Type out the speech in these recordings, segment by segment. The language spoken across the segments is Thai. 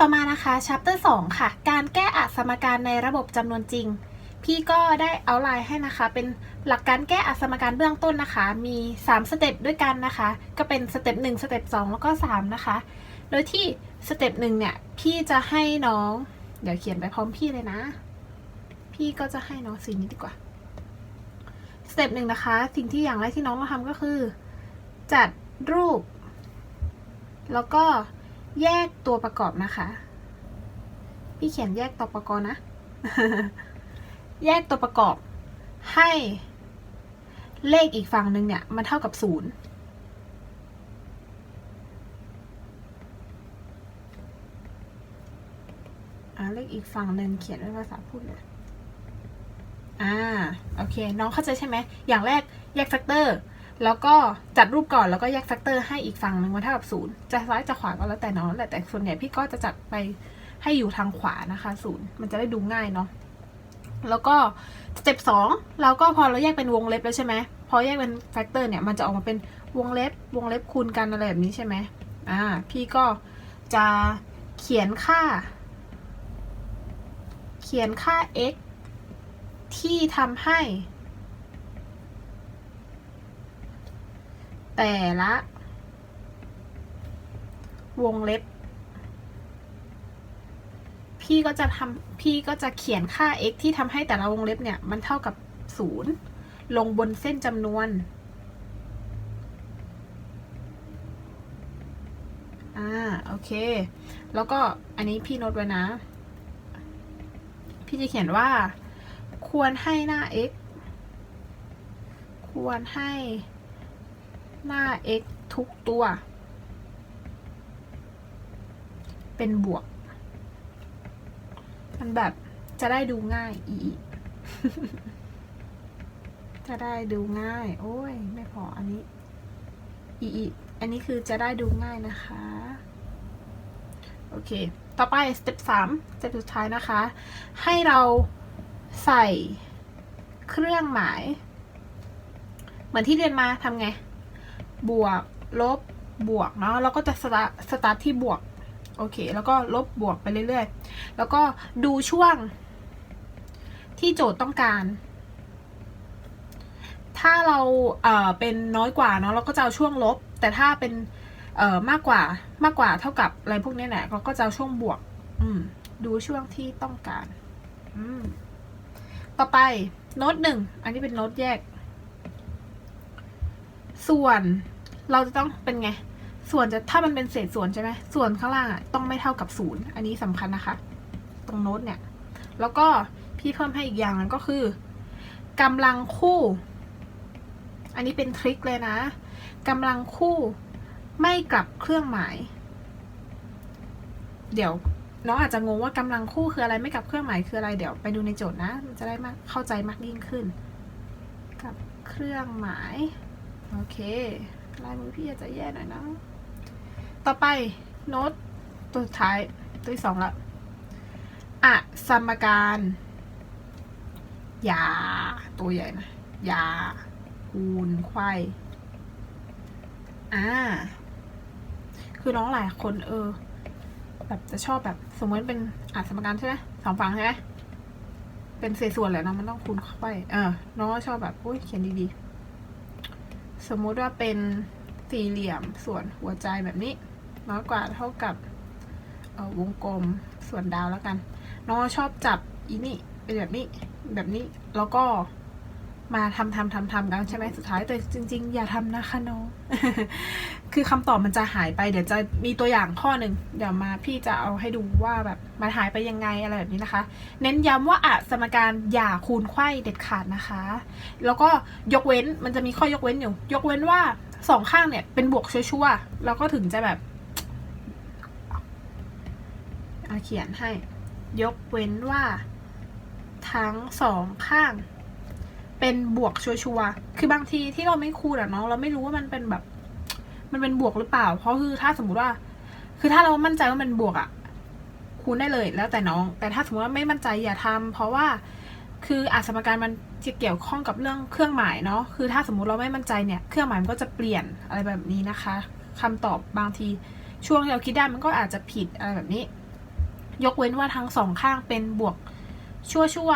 ต่อมานะคะ chapter 2 ค่ะ การแก้อัสมการในระบบจำนวนจริง พี่ก็ได้เอาไลน์ให้นะคะ เป็นหลักการแก้อัสมการเบื้องต้นนะคะ มี 3 สเต็ปด้วยกันนะคะ ก็เป็นสเต็ป1สเต็ป2แล้วก็ 3 นะคะ โดยที่สเต็ปหนึ่งเนี่ย พี่จะให้น้อง เดี๋ยวเขียนไปพร้อมพี่เลยนะ พี่ก็จะให้น้องสีนี้ดีกว่า สเต็ปหนึ่งนะคะ สิ่งที่อย่างแรกที่น้องต้องทำก็คือ จัดรูป แล้วก็ แยกตัวประกอบนะคะ พี่เขียนแยกตัวประกอบนะ แยกตัวประกอบ ให้เลขอีกฝั่งหนึ่งเนี่ย มันเท่ากับศูนย์เลขอีกฝั่งหนึ่งเขียนด้วยภาษาพูดเลย อ่า โอเค น้องเข้าใจใช่ไหม อย่างแรกแยกแฟกเตอร์ แล้วก็จัดรูปก่อนแล้วก็แยกแฟกเตอร์ให้อีกฝั่งหนึ่งมันเท่ากับศูนย์จะซ้ายจะขวาก็แล้วแต่น้องแหละแต่ส่วนใหญ่พี่ก็จะจัดไปให้อยู่ทางขวานะคะศูนย์มันจะได้ดูง่ายเนาะแล้วก็สเต็ปสองเราก็พอเราแยกเป็นวงเล็บแล้วใช่ไหมพอแยกเป็นแฟกเตอร์เนี่ยมันจะออกมาเป็นวงเล็บวงเล็บคูณกันอะไรแบบนี้ใช่ไหมอ่าพี่ก็จะเขียนค่า เขียนค่า x ที่ทำให้ แต่ละ วงเล็บ พี่ก็จะทำพี่ก็จะเขียนค่า x ที่ทำให้แต่ละวงเล็บเนี่ย มันเท่ากับศูนย์ลงบนเส้นจำนวน อ่า โอเค แล้วก็อันนี้พี่โน้ตไว้นะ พี่จะเขียนว่า ควรให้หน้า x ควรให้ หน้า x ทุกตัว เป็นบวก มันแบบจะได้ดูง่ายอีจะได้ดูง่าย โอ้ย ไม่พออันนี้อีอีอันนี้คือจะได้ดูง่ายนะคะ โอเค ต่อไปสเต็ปสามสเต็ปสุดท้ายนะคะ ให้เราใส่เครื่องหมาย เหมือนที่เรียนมาทำไง บวก ลบ บวกเนาะแล้วก็จะสตาร์ทสตาร์ทที่บวก โอเค แล้วก็ลบบวกไปเรื่อยๆ แล้วก็ดูช่วงที่โจทย์ต้องการ ถ้าเราเอ่อเป็นน้อยกว่าเนาะ เราก็จะเอาช่วงลบ แต่ถ้าเป็นเอ่อมากกว่ามากกว่าเท่ากับอะไรพวกนี้แหละเราก็จะเอาช่วงบวก อืม ดูช่วงที่ต้องการ อืม ต่อไปโน้ตหนึ่ง อันนี้เป็นโน้ตแยก ส่วนเราจะต้องเป็นไง ส่วนจะถ้ามันเป็นเศษส่วนใช่ไหมส่วนข้างล่างอะต้องไม่เท่ากับศูนย์อันนี้สำคัญนะคะ ตรงโน้ตเนี่ย แล้วก็พี่เพิ่มให้อีกอย่างนึงก็คือกำลังคู่ อันนี้เป็นทริคเลยนะกำลังคู่ไม่กลับเครื่องหมาย เดี๋ยวน้องอาจจะงงว่ากำลังคู่คืออะไรไม่กลับเครื่องหมายคืออะไรเดี๋ยวไปดูในโจทย์นะ มันจะได้มากเข้าใจมากยิ่งขึ้น กับเครื่องหมาย โอเค ลายมือพี่อาจจะแย่หน่อยนะ ต่อไปโน้ตตัวสุดท้ายตัวที่สองละอะสมการยาตัวใหญ่นะยาคูณไขว้อ่า คือน้องหลายคนเออ แบบจะชอบแบบสมมติเป็นอะสมการใช่ไหมสองฝั่งใช่ไหมเป็นเศษส่วนแหละเนาะมันต้องคูณเข้าไปเออ น้องก็ชอบแบบอุ้ยเขียนดีๆ สมมุติว่าเป็นสี่เหลี่ยมส่วนหัวใจแบบนี้ น้อยกว่าเท่ากับวงกลมส่วนดาวแล้วกัน น้องชอบจับอีนี่เป็นแบบนี้แบบนี้แล้วก็ มาทำทำทำทำกันใช่ไหมสุดท้ายแต่จริง ๆ อย่าทำนะคะน้องคือคำตอบมันจะหายไปเดี๋ยวจะมีตัวอย่างข้อหนึ่งเดี๋ยวมาพี่จะเอาให้ดูว่าแบบมันหายไปยังไงอะไรแบบนี้นะคะ เน้นย้ำว่าอะสมการอย่าคูณไข้เด็ดขาดนะคะ แล้วก็ยกเว้นมันจะมีข้อยกเว้นอยู่ ยกเว้นว่าสองข้างเนี่ยเป็นบวกชัวร์ๆแล้วก็ถึงจะแบบเขียนให้ ยกเว้นว่า ทั้งสองข้าง เป็นบวกชัวร์ๆคือบางทีที่เราไม่คูณอะน้องเราไม่รู้ว่ามันเป็นแบบ มันเป็นบวกหรือเปล่า เพราะคือถ้าสมมติว่า คือถ้าเรามั่นใจว่ามันบวกอะคูณได้เลยแล้วแต่น้อง แต่ถ้าสมมติว่าไม่มั่นใจอย่าทำเพราะว่าคืออาสมการมันจะเกี่ยวข้องกับเรื่องเครื่องหมายเนาะคือถ้าสมมุติเราไม่มั่นใจเนี่ย เครื่องหมายมันก็จะเปลี่ยนอะไรแบบนี้นะคะคำตอบบางทีช่วงที่เราคิดได้มันก็อาจจะผิดอะไรแบบนี้ ยกเว้นว่าทั้งสองข้างเป็นบวกชั่วชั่ว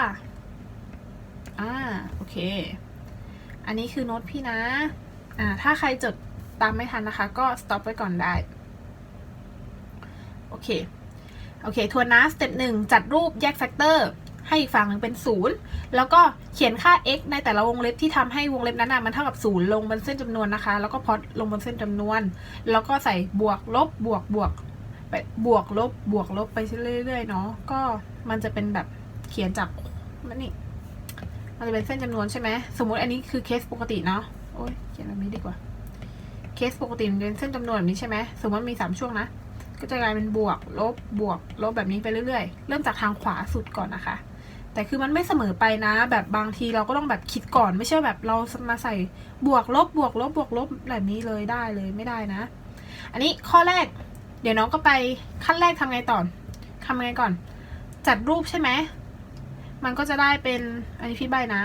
อ่าโอเค อันนี้คือโน้ตพี่นะ อ่า ถ้าใครจดตามไม่ทันนะคะ ก็ stop ไว้ก่อนได้ โอเค โอเค ทวนนะ สเต็ปหนึ่งจัดรูปแยกแฟกเตอร์ ให้อีกฝั่งหนึ่งเป็นศูนย์แล้วก็เขียนค่า x ในแต่ละวงเล็บที่ทำให้วงเล็บนั้นนะมันเท่ากับศูนย์ลงบนเส้นจำนวนนะคะ แล้วก็พอดลงบนเส้นจำนวน แล้วก็ใส่บวกลบบวกบวกไปบวกลบบวกลบไปเรื่อยๆเนาะ ก็มันจะเป็นแบบเขียนจากมันนี่ มันจะเป็นเส้นจำนวนใช่ไหมสมมุติอันนี้คือเคสปกติเนาะโอ้ยเขียนแบบนี้ดีกว่า เคสปกติมันเป็นเส้นจำนวนแบบนี้ใช่ไหมสมมติมีสามช่วงนะก็จะกลายเป็นบวก ลบบวก ลบแบบนี้ไปเรื่อยๆ เริ่มจากทางขวาสุดก่อนนะคะ แต่คือมันไม่เสมอไปนะ แบบบางทีเราก็ต้องแบบคิดก่อนไม่ใช่แบบเรามาใส่บวกลบบวกลบบวกลบแบบนี้เลยได้เลยไม่ได้นะ อันนี้ข้อแรก เดี๋ยวน้องก็ไปขั้นแรกทำไงต่อทำไงก่อน จัดรูปใช่ไหม มันก็จะได้เป็นอันนี้พี่ใบนะ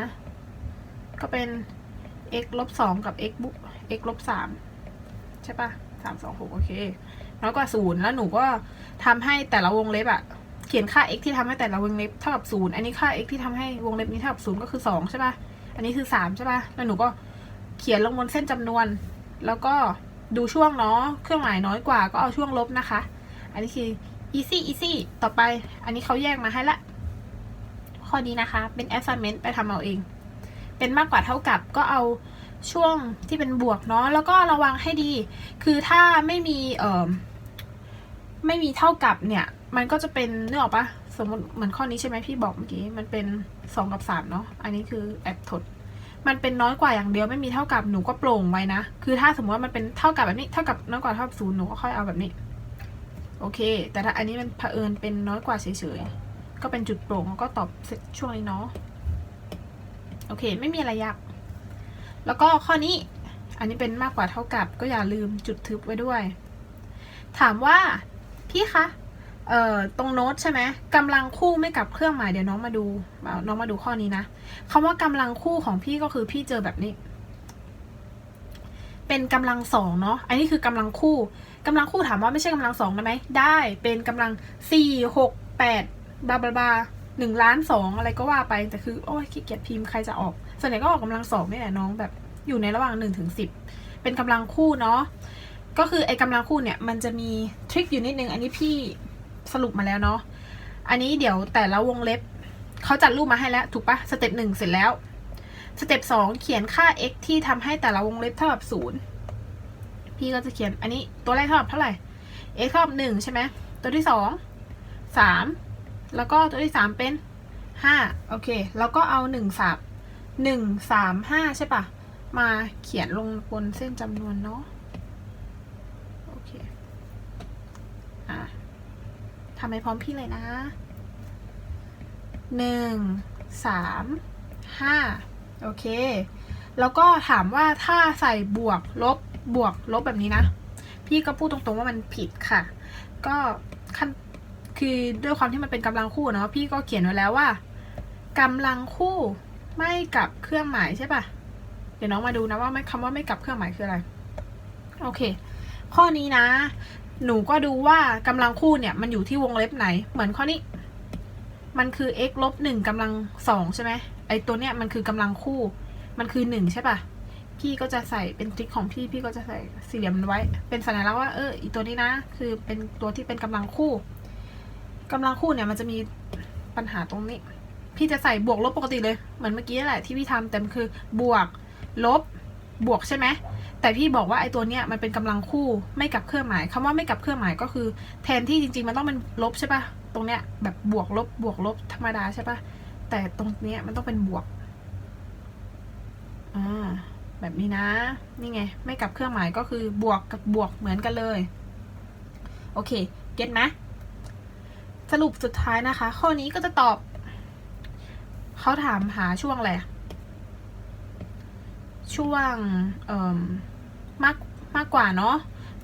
ก็เป็น x ลบสองกับ x บุ x ลบสามใช่ปะสามสองหกโอเคน้อยกว่าศูนย์แล้วหนูก็ทำให้แต่ละวงเล็บอะเขียนค่า x ที่ทำให้แต่ละวงเล็บเท่ากับศูนย์อันนี้ค่า x ที่ทำให้วงเล็บนี้เท่ากับศูนย์ก็คือสองใช่ปะอันนี้คือสามใช่ปะแล้วหนูก็เขียนลงบนเส้นจำนวน แล้วก็ดูช่วงเนาะเครื่องหมายน้อยกว่าก็เอาช่วงลบนะคะ อันนี้คือ easy easy ต่อไป อันนี้เขาแยกมาให้ละ ข้อนี้นะคะ เป็น assignment ไปทำเอาเอง เป็นมากกว่าเท่ากับก็เอาช่วงที่เป็นบวกเนาะแล้วก็ระวังให้ดี คือถ้าไม่มีเอ่อไม่มีเท่ากับเนี่ย มันก็จะเป็นนึกออกปะสมมติเหมือนข้อนี้ใช่ไหมพี่บอกเมื่อกี้มันเป็นสองกับสามเนาะอันนี้คือแอบถดมันเป็นน้อยกว่าอย่างเดียวไม่มีเท่ากับหนูก็โปร่งไว้นะ คือถ้าสมมติว่ามันเป็นเท่ากับแบบนี้เท่ากับน้อยกว่าเท่ากับศูนย์หนูก็ค่อยเอาแบบนี้ โอเค แต่ถ้าอันนี้มันเผอิญเป็นน้อยกว่าเฉยๆ ก็เป็นจุดโปร่งแล้วก็ตอบเสร็จช่วงนี้เนาะโอเค ไม่มีอะไรยากแล้วก็ข้อนี้อันนี้เป็นมากกว่าเท่ากับก็อย่าลืมจุดทึบไว้ด้วย ถามว่าพี่คะเอ่อตรงโน้ตใช่ไหมกำลังคู่ไม่กับเครื่องหมายเดี๋ยวน้องมาดูน้องมาดูข้อนี้นะคำว่ากำลังคู่ของพี่ก็คือพี่เจอแบบนี้ เป็นกำลังสองเนาะอันนี้คือกำลังคู่กำลังคู่ถามว่าไม่ใช่กำลังสองได้ไหมได้เป็นกำลังสี่หกแปด บาบาบาหนึ่งล้านสองอะไรก็ว่าไป แต่คือ โอ้ยขี้เกียจพิมพ์ใครจะออก ส่วนใหญ่ก็ออกกำลังสองนี่แหละน้องแบบอยู่ในระหว่างหนึ่งถึงสิบเป็นกำลังคู่เนาะก็คือไอ้กำลังคู่เนี่ยมันจะมีทริคอยู่นิดนึง อันนี้พี่สรุปมาแล้วเนาะอันนี้เดี๋ยวแต่ละวงเล็บเขาจัดรูปมาให้แล้วถูกปะสเต็ปหนึ่งเสร็จแล้วสเต็ปสองเขียนค่า x ที่ทำให้แต่ละวงเล็บเท่ากับศูนย์พี่ก็จะเขียนอันนี้ตัวแรกเท่ากับเท่าไหร่ x เท่ากับหนึ่งใช่ไหมตัวที่สองสาม แล้วก็ตัวที่สามเป็นห้าโอเค แล้วก็เอาหนึ่งสามหนึ่งสามห้าใช่ปะมาเขียนลงบนเส้นจำนวนเนาะโอเคอะทำให้พร้อมพี่เลยนะหนึ่งสามห้าโอเค แล้วก็ถามว่าถ้าใส่บวกลบบวกลบแบบนี้นะ พี่ก็พูดตรงๆว่ามันผิดค่ะ ก็ขั้น คือด้วยความที่มันเป็นกำลังคู่เนาะพี่ก็เขียนไว้แล้วว่ากำลังคู่ไม่กับเครื่องหมายใช่ปะเดี๋ยวน้องมาดูนะว่าไม่คำว่าไม่กับเครื่องหมายคืออะไร โอเค ข้อนี้นะ หนูก็ดูว่ากำลังคู่เนี่ยมันอยู่ที่วงเล็บไหน เหมือนข้อนี้ มันคือ x ลบหนึ่งกำลังสองใช่ไหมไอตัวเนี้ยมันคือกำลังคู่ มันคือหนึ่งใช่ปะพี่ก็จะใส่เป็นทริคของพี่พี่ก็จะใส่สี่เหลี่ยมมันไว้ เป็นสัญลักษณ์ว่าเอออีตัวนี้นะ คือเป็นตัวที่เป็นกำลังคู่ กำลังคู่เนี่ยมันจะมีปัญหาตรงนี้ พี่จะใส่บวกลบปกติเลย เหมือนเมื่อกี้แหละที่พี่ทำแต่มันคือบวกลบบวกใช่ไหมแต่พี่บอกว่าไอ้ตัวเนี้ยมันเป็นกำลังคู่ไม่กับเครื่องหมายคำว่าไม่กับเครื่องหมายก็คือ แทนที่จริง ๆ มันต้องเป็นลบใช่ปะตรงเนี้ยแบบบวกลบบวกลบธรรมดาใช่ปะแต่ตรงเนี้ยมันต้องเป็นบวกอ่าแบบนี้นะ นี่ไง ไม่กับเครื่องหมายก็คือบวกกับบวกเหมือนกันเลย โอเค เก็ตไหม สรุปสุดท้ายนะคะ ข้อนี้ก็จะตอบ เขาถามหาช่วงอะไรช่วงเอ่อมากมากกว่าเนาะ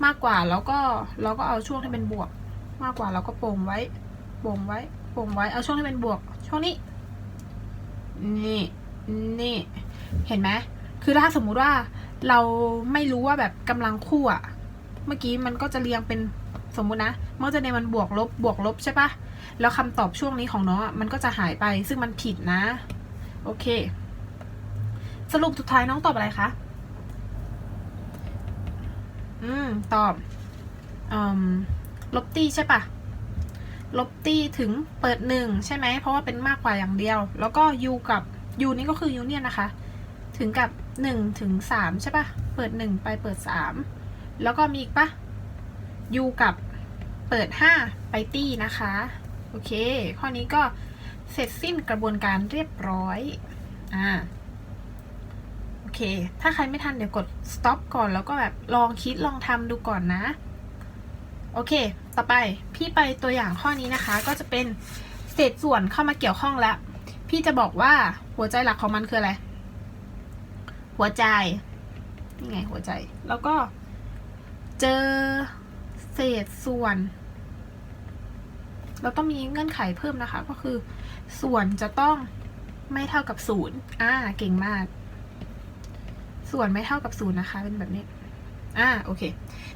มากกว่าแล้วก็เราก็เอาช่วงที่เป็นบวก มากกว่าเราก็โป่งไว้โป่งไว้โป่งไว้เอาช่วงที่เป็นบวก ช่วงนี้ นี่นี่ เห็นไหมคือถ้าสมมุติว่าเราไม่รู้ว่าแบบกำลังคู่อะเมื่อกี้มันก็จะเรียงเป็น สมมุตินะมันก็จะในมันบวกลบบวกลบใช่ปะแล้วคำตอบช่วงนี้ของน้องอะมันก็จะหายไปซึ่งมันผิดนะ โอเค สรุปสุดท้ายน้องตอบอะไรคะอืมตอบอมลบตีใช่ปะลบตีถึงเปิดหนึ่งใช่ไหม เพราะว่าเป็นมากกว่าอย่างเดียว แล้วก็ u กับ u นี่ก็คือ union นะคะ ถึงกับหนึ่งถึงสามใช่ปะเปิดหนึ่งไปเปิดสามแล้วก็มีอีกปะ u กับเปิดห้าไปตี้นะคะ โอเค ข้อนี้ก็เสร็จสิ้นกระบวนการเรียบร้อย อ่า โอเค ถ้าใครไม่ทันเดี๋ยวกด stop ก่อนแล้วก็แบบลองคิดลองทำดูก่อนนะ โอเค ต่อไปพี่ไปตัวอย่างข้อนี้นะคะ ก็จะเป็นเศษส่วนเข้ามาเกี่ยวข้องแล้ว พี่จะบอกว่าหัวใจหลักของมันคืออะไร หัวใจ นี่ไงหัวใจ แล้วก็เจอ เศษส่วน เราต้องมีเงื่อนไขเพิ่มนะคะ ก็คือ ส่วนจะต้องไม่เท่ากับศูนย์อ่าเก่งมาก ส่วนไม่เท่ากับศูนย์นะคะ เป็นแบบนี้อ่าโอเค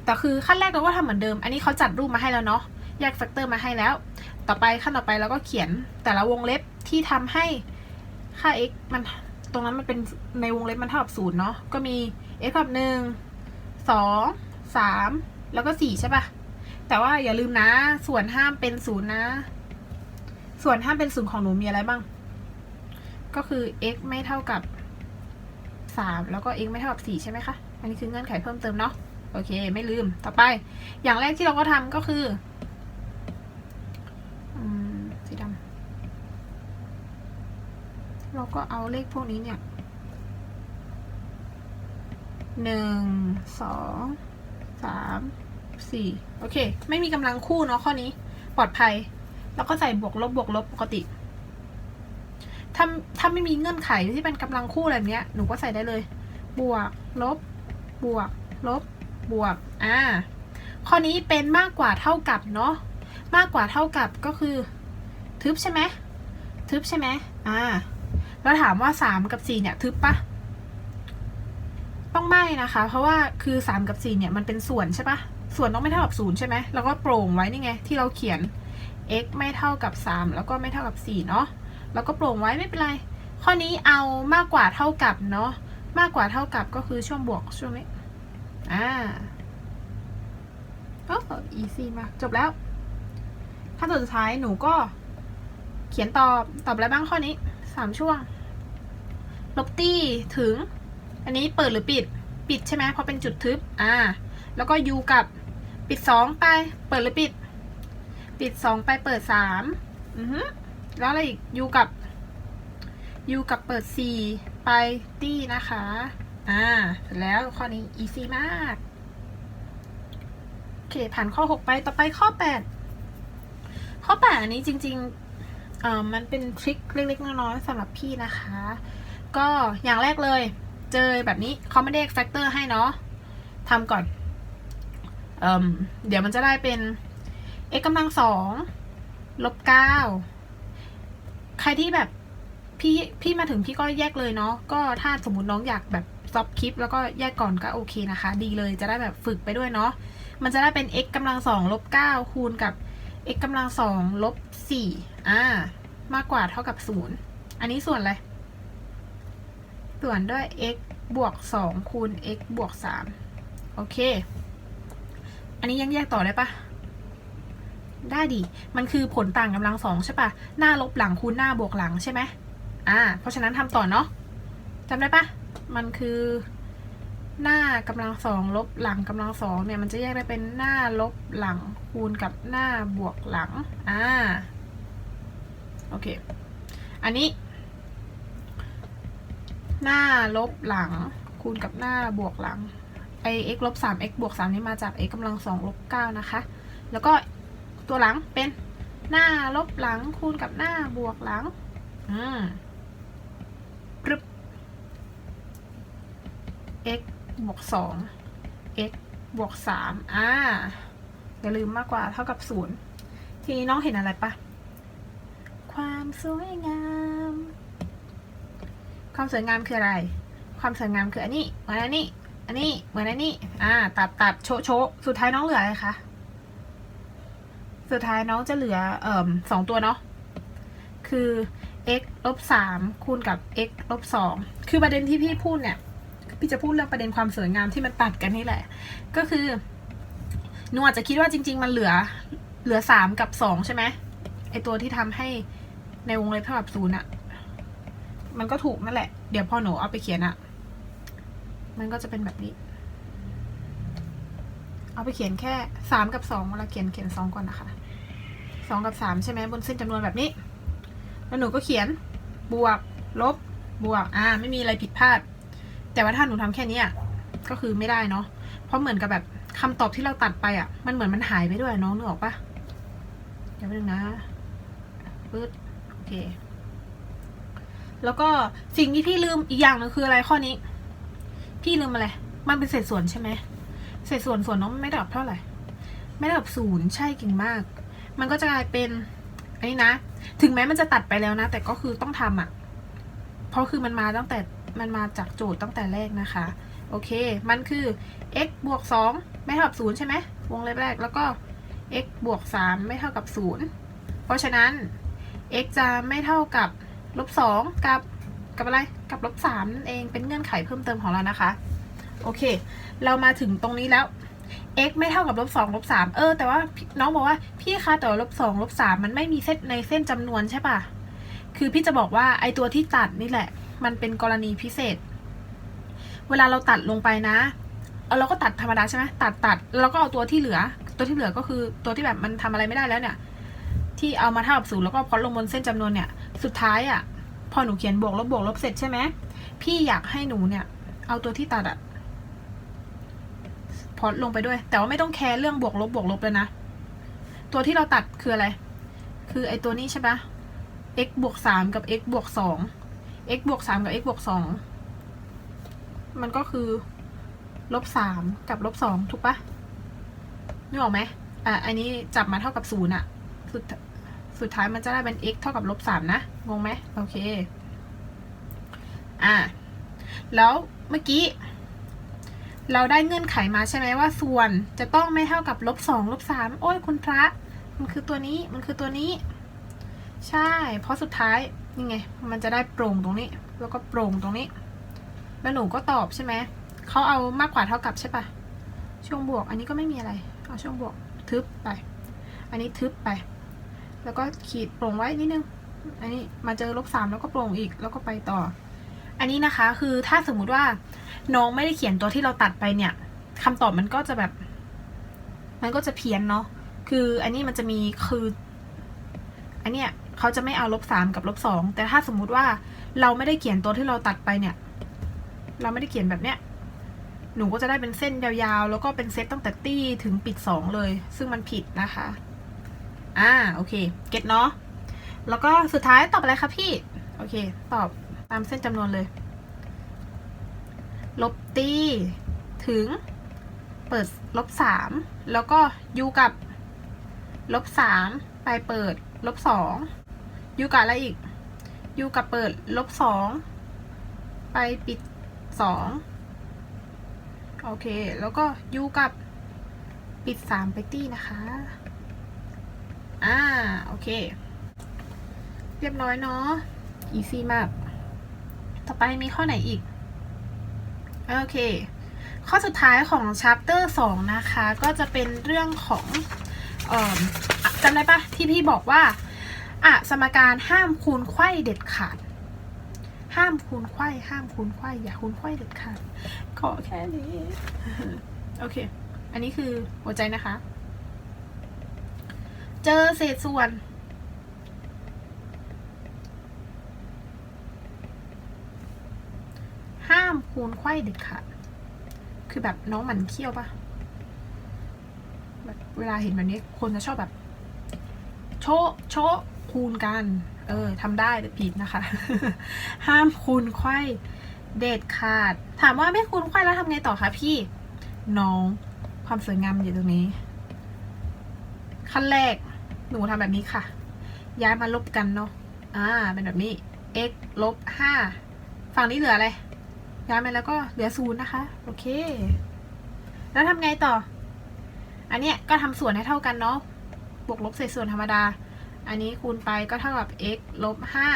แต่คือขั้นแรกเราก็ทำเหมือนเดิม อันนี้เขาจัดรูปมาให้แล้วเนาะ แยกแฟกเตอร์มาให้แล้ว ต่อไปขั้นต่อไปเราก็เขียนแต่ละวงเล็บที่ทำให้ค่า x มันตรงนั้นมันเป็นในวงเล็บมันเท่ากับศูนย์เนาะ ก็มี x กับหนึ่ง สอง สาม แล้วก็สี่ใช่ปะแต่ว่าอย่าลืมนะ ส่วนห้ามเป็นศูนย์นะ ส่วนห้ามเป็นศูนย์ของหนูมีอะไรบ้าง ก็คือ x ไม่เท่ากับสามแล้วก็ x ไม่เท่ากับสี่ใช่ไหมคะ อันนี้คือเงื่อนไขเพิ่มเติมเนาะ โอเค ไม่ลืม ต่อไป อย่างแรกที่เราก็ทำก็คือสีดำเราก็เอาเลขพวกนี้เนี่ยหนึ่งสองสาม สี่โอเค ไม่มีกำลังคู่เนาะข้อนี้ ปลอดภัย แล้วก็ใส่บวกลบบวกลบปกติ ถ้าถ้าไม่มีเงื่อนไขที่เป็นกำลังคู่อะไรแบบเนี้ย หนูก็ใส่ได้เลย บวก ลบ บวก ลบ บวก อ่า ข้อนี้เป็นมากกว่าเท่ากับเนาะ มากกว่าเท่ากับก็คือ ทึบใช่ไหมทึบใช่ไหมอ่า แล้วถามว่าสามกับสี่เนี่ย ทึบปะต้องไม่นะคะ เพราะว่าคือสามกับสี่เนี่ย มันเป็นส่วนใช่ปะ ส่วนต้องไม่เท่ากับศูนย์ใช่ไหมแล้วก็โปร่งไว้นี่ไง ที่เราเขียน x ไม่เท่ากับสามแล้วก็ไม่เท่ากับสี่เนาะแล้วก็โปร่งไว้ไม่เป็นไร ข้อนี้เอามากกว่าเท่ากับเนาะมากกว่าเท่ากับก็คือช่วงบวกช่วงนี้อ่าโอ้ easy มากจบแล้วขั้นตอนสุดท้ายหนูก็เขียนตอบตอบอะไรบ้างข้อนี้สามช่วง ลบตี้ถึง อันนี้เปิดหรือปิด ปิดใช่ไหมเพราะเป็นจุดทึบ อ่า แล้วก็ u กับ ปิดสองไป เปิดหรือปิด ปิดสองไปเปิดสามอือฮึแล้วอะไรอีก u กับ u กับเปิดสี่ไปตี้นะคะ อ่าเสร็จแล้วข้อนี้ easy มาก โอเค ผ่านข้อ6ไปต่อไปข้อ8ข้อ8อันนี้จริงๆเอ่อมันเป็นทริคเล็กๆน้อยๆสำหรับพี่นะคะ ก็อย่างแรกเลย เจอแบบนี้เขาไม่ได้แฟกเตอร์ให้เนาะทำก่อน เเดี๋ยวมันจะได้เป็น x กำลังสองลบเก้าใครที่แบบพี่พี่มาถึงพี่ก็แยกเลยเนาะก็ถ้าสมมติน้องอยากแบบซอฟคลิป แล้วก็แยกก่อนก็โอเคนะคะ ดีเลยจะได้แบบฝึกไปด้วยเนาะมันจะได้เป็น x กำลังสองลบเก้าคูณกับ x กำลังสองลบสี่อ่ามากกว่าเท่ากับศูนย์อันนี้ส่วนอะไร ส่วนด้วย x บวกสองคูณ x บวกสามโอเค อันนี้ยังแยกต่อได้ปะได้ดิ มันคือผลต่างกำลังสองใช่ปะหน้าลบหลังคูณหน้าบวกหลังใช่ไหมอ่า เพราะฉะนั้นทำต่อเนาะจำได้ปะมันคือหน้ากำลังสองลบหลังกำลังสองเนี่ยมันจะแยกได้เป็นหน้าลบหลังคูณกับหน้าบวกหลัง อ่า โอเค อันนี้ หน้าลบหลังคูณกับหน้าบวกหลัง ไอ x ลบสาม x บวกสามนี่มาจาก x กำลังสองลบเก้านะคะ แล้วก็ตัวหลังเป็นหน้าลบหลังคูณกับหน้าบวกหลังอืมปรึบ x บวกสอง x บวกสามอ่า อย่าลืมมากกว่าเท่ากับศูนย์ทีนี้น้องเห็นอะไรปะ ความสวยงาม ความสวยงามคืออะไร ความสวยงามคืออันนี้มาอันนี้ อันนี้เหมือนอันนี้ อ่า ตัดตัดโชโชสุดท้ายน้องเหลืออะไรคะ สุดท้ายน้องจะเหลือ เอ่อสองตัวเนาะ คือ x ลบสามคูณกับ x ลบสองคือประเด็นที่พี่พูดเนี่ย พี่จะพูดเรื่องประเด็นความสวยงามที่มันตัดกันนี่แหละ ก็คือหนูอาจจะคิดว่าจริง ๆ มันเหลือ เหลือสามกับสองใช่ไหมไอตัวที่ทำให้ในวงเล็บเท่ากับศูนย์อะมันก็ถูกนั่นแหละ เดี๋ยวพอหนูเอาไปเขียนอะ มันก็จะเป็นแบบนี้ เอาไปเขียนแค่สามกับสองเวลาเขียนเขียนสองก่อนนะคะสองกับสามใช่ไหมบนเส้นจำนวนแบบนี้ แล้วหนูก็เขียนบวก ลบ บวก อ่า ไม่มีอะไรผิดพลาด แต่ว่าถ้าหนูทำแค่นี้ก็คือไม่ได้เนาะ เพราะเหมือนกับแบบคำตอบที่เราตัดไปอะ มันเหมือนมันหายไปด้วยน้องนึกออกปะเดี๋ยวนึงนะปึ๊ดโอเค แล้วก็สิ่งที่พี่ลืมอีกอย่างหนึงคืออะไรข้อนี้ พี่ลืมอะไร มันเป็นเศษส่วนใช่ไหมเศษส่วนส่วนน้องไม่ดับเท่าไหร่ ไม่ดับศูนย์ใช่เก่งมาก มันก็จะกลายเป็นอันนี้นะ ถึงแม้มันจะตัดไปแล้วนะ แต่ก็คือต้องทำอะ เพราะคือมันมาตั้งแต่มันมาจากโจทย์ตั้งแต่แรกนะคะ โอเค มันคือ x บวก 2 ไม่เท่ากับ 0 ใช่ไหม วงเล็บแรก แล้วก็ x บวก 3 ไม่เท่ากับ 0 เพราะฉะนั้น x จะไม่เท่ากับลบ2กับ กับอะไรกับลบ3นั่นเองเป็นเงื่อนไขเพิ่มเติมของเรานะคะ โอเค เรามาถึงตรงนี้แล้ว x ไม่เท่ากับลบสองลบสามเออ แต่ว่าน้องบอกว่าพี่คะแต่ลบสองลบสามมันไม่มีเส้นในเส้นจำนวนใช่ปะคือพี่จะบอกว่าไอตัวที่ตัดนี่แหละ มันเป็นกรณีพิเศษ เวลาเราตัดลงไปนะเออเราก็ตัดธรรมดาใช่ไหมตัดตัดแล้วก็เอาตัวที่เหลือ ตัวที่เหลือก็คือตัวที่แบบมันทำอะไรไม่ได้แล้วเนี่ย ที่เอามาเท่ากับศูนย์แล้วก็พอลงบนเส้นจำนวนเนี่ย สุดท้ายอะ พอหนูเขียนบวกลบบวกลบเสร็จใช่ไหมพี่อยากให้หนูเนี่ย เอาตัวที่ตัดอะพอลงไปด้วย แต่ว่าไม่ต้องแคร์เรื่องบวกลบบวกลบเลยนะ ตัวที่เราตัดคืออะไร คือไอตัวนี้ใช่ปะ x บวกสามกับ x บวกสอง x บวกสามกับ x บวกสองมันก็คือลบสามกับลบสองถูกปะนึกออกไหมอะอันนี้จับมาเท่ากับศูนย์อะสุด สุดท้ายมันจะได้เป็น x เท่ากับลบสามนะ งงไหมโอเค อะแล้วเมื่อกี้ เราได้เงื่อนไขมาใช่ไหมว่าส่วนจะต้องไม่เท่ากับลบสองลบสามโอ้ยคุณพระ มันคือตัวนี้ มันคือตัวนี้ ใช่ เพราะสุดท้ายนี่ไง มันจะได้โปร่งตรงนี้ แล้วก็โปร่งตรงนี้ แล้วหนูก็ตอบใช่ไหม เขาเอามากกว่าเท่ากับใช่ปะช่วงบวก อันนี้ก็ไม่มีอะไร เอาช่วงบวกทึบไป อันนี้ทึบไป แล้วก็ขีดโปร่งไว้นิดนึง อันนี้มาเจอลบสามแล้วก็โปร่งอีกแล้วก็ไปต่อ อันนี้นะคะคือถ้าสมมุติว่าน้องไม่ได้เขียนตัวที่เราตัดไปเนี่ยคำตอบมันก็จะแบบ มันก็จะเพี้ยนเนาะคืออันนี้มันจะมีคือ อันเนี้ยเขาจะไม่เอาลบสามกับลบสองแต่ถ้าสมมุติว่าเราไม่ได้เขียนตัวที่เราตัดไปเนี่ย เราไม่ได้เขียนแบบเนี้ยหนูก็จะได้เป็นเส้นยาวๆ แล้วก็เป็นเซตตั้งแต่ตี้ถึงปิดสองเลย ซึ่งมันผิดนะคะ อ่าโอเค เก็ตเนาะ แล้วก็สุดท้ายตอบอะไรคะพี่ โอเค ตอบตามเส้นจำนวนเลย ลบตี ถึง เปิดลบสามแล้วก็ยูกับ ลบสามไปเปิด ลบสองยูกับอะไรอีกยูกับเปิด ลบสองไปปิดสองโอเค แล้วก็ยูกับปิดสามไปตี้นะคะ อ่า โอเค เรียบร้อยเนาะอีซี่มาก ต่อไปมีข้อไหนอีก โอเค ข้อสุดท้ายของ chapter 2นะคะ ก็จะเป็นเรื่องของออจำได้ปะที่พี่บอกว่าอะสมการห้ามคูณไขว้เด็ดขาด ห้ามคูณไขว้ห้ามคูณไขว้อย่าคูณไขว้เด็ดขาดขอแค่นี้ โอเค อันนี้คือหัวใจนะคะ เจอเศษส่วน ห้ามคูณไขว้เด็ดขาดคือแบบน้องหมันเคี้ยวปะแบบเวลาเห็นแบบนี้คนจะชอบแบบ โชะโชะคูณกัน เออทำได้แต่ผิดนะคะ ห้ามคูณไขว้เด็ดขาด ถามว่าไม่คูณไขว้แล้วทำไงต่อคะพี่ น้องความสวยงามอยู่ตรงนี้ ขั้นแรก หนูทำแบบนี้ค่ะ ย้ายมาลบกันเนาะอ่าเป็นแบบนี้ x ลบห้าฝั่งนี้เหลืออะไรย้ายมาแล้วก็เหลือศูนย์นะคะ โอเค แล้วทำไงต่อ อันเนี้ยก็ทำส่วนให้เท่ากันเนาะบวกลบเศษส่วนธรรมดา อันนี้คูณไปก็เท่ากับ x ลบห้า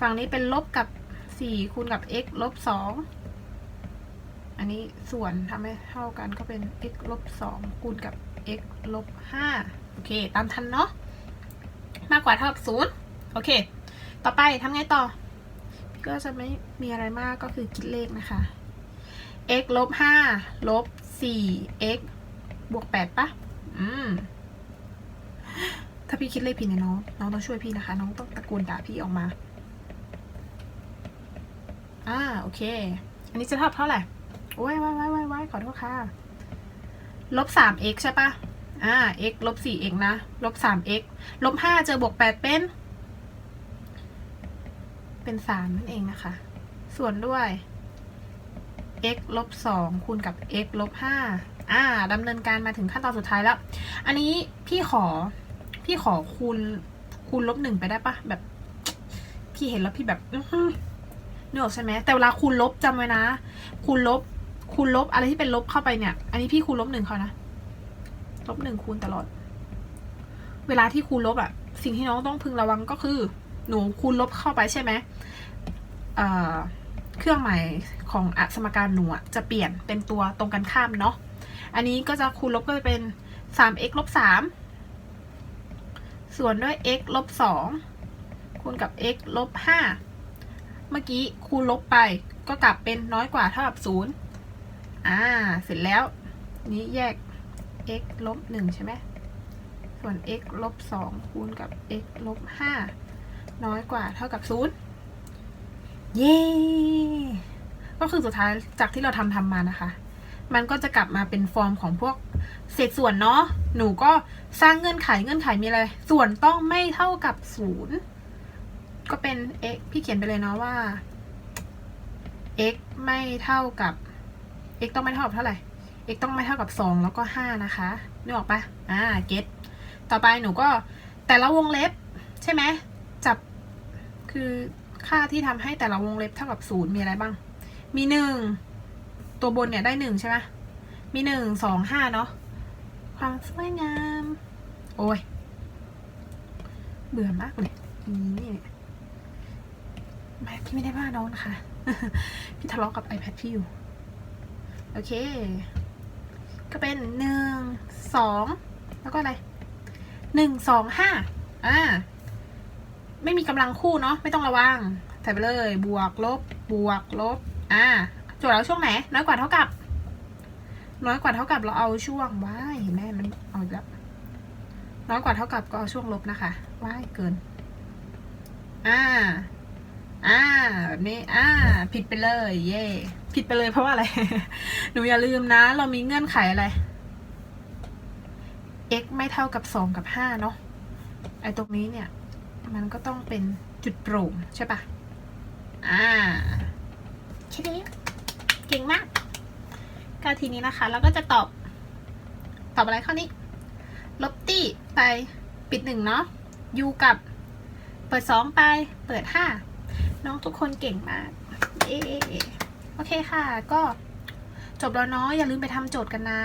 ฝั่งนี้เป็นลบกับสี่คูณกับ x ลบสองอันนี้ส่วนทำให้เท่ากันก็เป็น x ลบสองคูณกับ x ลบห้า โอเค ตามทันเนาะมากกว่าเท่ากับศูนย์โอเค ต่อไปทำไงต่อพี่ก็จะไม่มีอะไรมากก็คือคิดเลขนะคะ x ลบห้าลบสี่ x บวกแปดปะอืมถ้าพี่คิดเลขผิดเนี่ยน้อง น้องต้องช่วยพี่นะคะ น้องต้องตะโกนด่าพี่ออกมา อ่า โอเค อันนี้จะเท่าเท่าไหร่ โอ้ยว้ายว้ายว้ายว้ายขอโทษค่ะ ลบสาม x ใช่ปะ อ่า x ลบสี่ x นะ ลบสาม x ลบห้าเจอบวกแปดเป็น เป็นสามนั่นเองนะคะ ส่วนด้วย x ลบสองคูณกับ x ลบห้าอ่าดำเนินการมาถึงขั้นตอนสุดท้ายแล้ว อันนี้พี่ขอ พี่ขอคูณ คูณลบหนึ่งไปได้ปะแบบ พี่เห็นแล้วพี่แบบอื้อหือนึกออกใช่ไหม แต่เวลาคูณลบจำไว้นะ คูณลบ คูณลบอะไรที่เป็นลบเข้าไปเนี่ย อันนี้พี่คูณลบหนึ่งเขานะ ลบหนึ่งคูณตลอด เวลาที่คูณลบอะสิ่งที่น้องต้องพึงระวังก็คือ หนูคูณลบเข้าไปใช่ไหมเครื่องหมายของอสมการหนูจะเปลี่ยนเป็นตัวตรงกันข้ามเนาะ อันนี้ก็จะคูณลบก็จะเป็น 3x ลบ3ส่วนด้วย x ลบ2คูณกับ x ลบ5เมื่อกี้คูณลบไปก็กลับเป็นน้อยกว่าเท่ากับ0อ่า เสร็จแล้ว นี้แยก x ลบ1ใช่ไหมส่วน x ลบ2คูณกับ x ลบ5น้อยกว่าเท่ากับ 0 เย้ ก็คือสุดท้ายจากที่เราทำทำมานะคะ มันก็จะกลับมาเป็นฟอร์มของพวกเศษส่วนเนาะ หนูก็สร้างเงื่อนไขเงื่อนไขมีอะไร ส่วนต้องไม่เท่ากับศูนย์ก็เป็น x พี่เขียนไปเลยเนาะว่า x ไม่เท่ากับ x ต้องไม่เท่ากับเท่าไหร่ x ต้องไม่เท่ากับสองแล้วก็ห้านะคะนึกออกปะอ่าเก็ตต่อไปหนูก็แต่ละวงเล็บใช่ไหมจับคือค่าที่ทำให้แต่ละวงเล็บเท่ากับศูนย์มีอะไรบ้าง มีหนึ่งตัวบนเนี่ยได้หนึ่งใช่ไหมมีหนึ่งสองห้าเนาะความสวยงาม โอ้ย เบื่อมากเลยนี่นี่แม่พี่ไม่ได้ว่าน้องนะคะ พี่ทะเลาะกับ iPad พี่อยู่ โอเค ก็เป็นหนึ่งสองแล้วก็อะไรหนึ่งสองห้าอ่า ไม่มีกำลังคู่เนาะไม่ต้องระวังใส่ไปเลย บวกลบ บวกลบ อ่าโจทย์เราช่วงไหน น้อยกว่าเท่ากับ น้อยกว่าเท่ากับเราเอาช่วงว้ายเห็นไหมมันเอาแล้วน้อยกว่าเท่ากับก็เอาช่วงลบนะคะว้ายเกิน อ่า อ่าแบบนี้ อ่า ผิดไปเลย เย่ ผิดไปเลยเพราะว่าอะไร หนูอย่าลืมนะ เรามีเงื่อนไขอะไร x ไม่เท่ากับสองกับห้าเนาะ ไอ้ตรงนี้เนี่ย มันก็ต้องเป็นจุดโปร่งใช่ปะอ่าใช่แล้วเก่งมาก ก็ทีนี้นะคะ เราก็จะตอบ ตอบอะไรข้อนี้ ลบตี้ไปปิดหนึ่งเนาะ u กับ เปิดสองไป เปิดห้าน้องทุกคนเก่งมาก เอ โอเคค่ะ ก็จบแล้วเนาะอย่าลืมไปทำโจทย์กันนะ